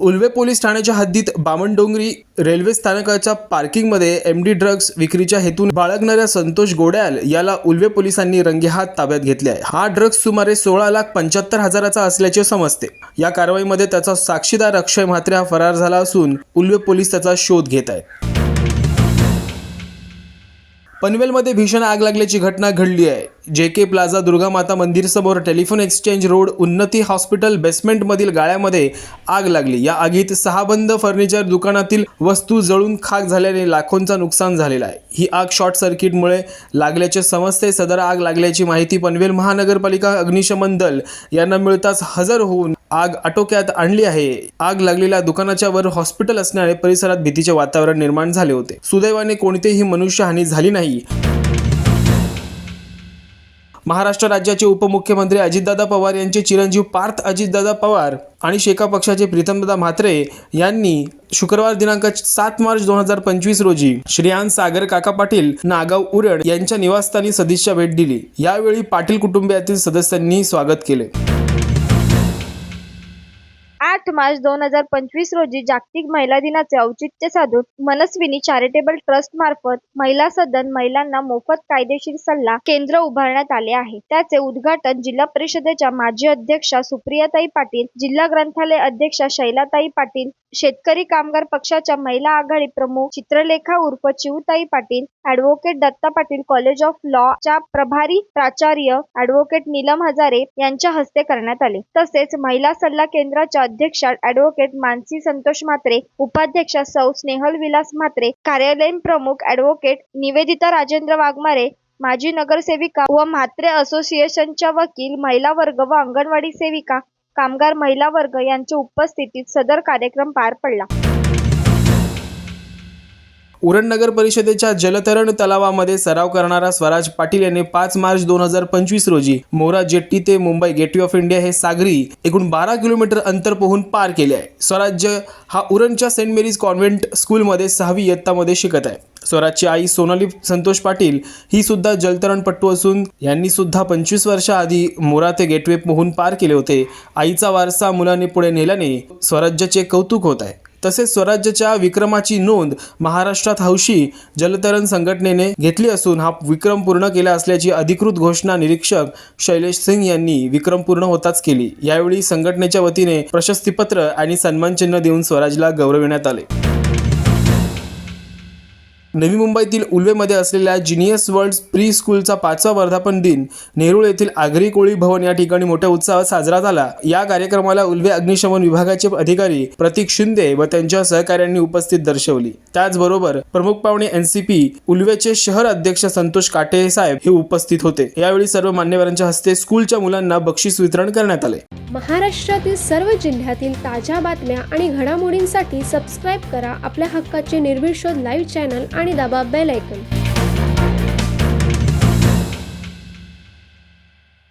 Ulwe police ठाण्याच्या हद्दीत Bamandongri railway स्थानकाच्या पार्किंगमध्ये एम डी ड्रग्ज विक्रीच्या हेतून बाळगणाऱ्या संतोष गोड्याल याला उल्वे पोलिसांनी रंगेहात ताब्यात घेतले आहे हा ड्रग्ज सुमारे सोळा लाख पंच्याहत्तर हजाराचा असल्याचे समजते. या कारवाईमध्ये त्याचा साक्षीदार अक्षय म्हात्रे हा फरार झाला असून उल्वे पोलीस त्याचा शोध घेत आहेत. पनवेलमध्ये भीषण आग लागल्याची घटना घडली आहे. जे के प्लाझा दुर्गामाता मंदिर समोर telephone exchange road Unnati hospital बेसमेंटमधील गाळ्यामध्ये आग लागली. या आगीत सहा बंद फर्निचर दुकानातील वस्तू जळून खाक झाल्याने लाखोंचा नुकसान झालेलं आहे. ही आग शॉर्ट सर्किटमुळे लागल्याचे समजते. सदर आग लागल्याची माहिती पनवेल महानगरपालिका अग्निशमन दल यांना मिळताच हजर होऊन आग आटोक्यात आणली आहे. आग लागलेल्या दुकानाच्या वर हॉस्पिटल असणाऱ्या परिसरात भीतीचे वातावरण निर्माण झाले होते. सुदैवाने कोणतीही मनुष्यहानी झाली नाही. महाराष्ट्र राज्याचे उपमुख्यमंत्री अजितदादा पवार यांचे चिरंजीव पार्थ अजितदादा पवार आणि शेका पक्षाचे प्रीतमदादा म्हात्रे यांनी शुक्रवार दिनांक सात मार्च दोन हजार पंचवीस रोजी श्रेयान सागर काका पाटील नागाव उरड यांच्या निवासस्थानी सदिच्छा भेट दिली. यावेळी पाटील कुटुंबियातील सदस्यांनी स्वागत केले. आठ मार्च दोन हजार पंचवीस रोजी जागतिक महिला दिनाचे औचित्य साधून मनस्विनी चॅरिटेबल ट्रस्ट मार्फत महिला सदन महिलांना मोफत कायदेशीर सल्ला केंद्र उभारण्यात आले आहे. त्याचे उद्घाटन जिल्हा परिषदेच्या माजी अध्यक्षा सुप्रियाताई पाटील जिल्हा ग्रंथालय अध्यक्षा शैलाताई पाटील शेतकरी कामगार पक्षाच्या महिला आघाडी प्रमुख चित्रलेखा उर्फ Chiutai Patil advocate Datta Patil college of law च्या प्रभारी प्राचार्य ऍडव्होकेट नीलम हजारे यांच्या हस्ते करण्यात आले. तसेच महिला सल्ला केंद्राच्या अध्यक्ष ऍडव्होकेट मानसी संतोष म्हात्रे उपाध्यक्षा सौ स्नेहल विलास म्हात्रे कार्यालयीन प्रमुख ऍडव्होकेट निवेदिता राजेंद्र वाघमारे माजी नगरसेविका व म्हात्रे असोसिएशनच्या वकील महिला वर्ग व अंगणवाडी सेविका कामगार महिला वर्ग यांच्या उपस्थितीत सदर कार्यक्रम पार पडला. उरण नगर परिषदेच्या जलतरण तलावामध्ये सराव करणारा स्वराज पाटील यांनी पाच मार्च दोन हजार पंचवीस रोजी मोरा जेट्टी ते मुंबई गेटवे ऑफ इंडिया हे सागरी एकूण बारा किलोमीटर अंतर पोहून पार केले आहे. स्वराज्य हा उरणच्या सेंट मेरीज कॉन्व्हेंट स्कूलमध्ये सहावी इयत्तामध्ये शिकत आहे. स्वराजची आई सोनाली संतोष पाटील ही सुद्धा जलतरणपट्टू असून यांनी सुद्धा पंचवीस वर्षाआधी मोरा ते गेटवे पोहून पार केले होते. आईचा वारसा मुलांनी पुढे नेल्याने स्वराज्याचे कौतुक होत आहे. तसेच स्वराज्याच्या विक्रमाची नोंद महाराष्ट्रात हौशी जलतरण संघटनेने घेतली असून हा विक्रम पूर्ण केला असल्याची अधिकृत घोषणा निरीक्षक शैलेश सिंग यांनी विक्रम पूर्ण होताच केली. यावेळी संघटनेच्या वतीने प्रशस्तीपत्र आणि सन्मानचिन्ह देऊन स्वराजला गौरविण्यात आले. नवी मुंबईतील उल्वेमध्ये असलेल्या जिनियस वर्ल्ड प्री स्कूलचा पाचवा वर्धापन दिन नेरुळ येथील आगरी कोळी भवन या ठिकाणी मोठ्या उत्साहात साजरा झाला. या कार्यक्रमाला उल्वे अग्निशमन विभागाचे अधिकारी प्रतीक शिंदे व त्यांच्या सहकाऱ्यांनी उपस्थित दर्शवली. त्याचबरोबर प्रमुख पाहुणे एनसीपी उल्वेचे शहर अध्यक्ष संतोष काटे साहेब हे उपस्थित होते. यावेळी सर्व मान्यवरांच्या हस्ते स्कूलच्या मुलांना बक्षीस वितरण करण्यात आले. महाराष्ट्रातील सर्व जिल्ह्यातील ताज्या बातम्या आणि घडामोडींसाठी सबस्क्राईब करा. आपल्या हक्काचे निर्भीड लाईव्ह चॅनल आणि दाबा बेल ऐकन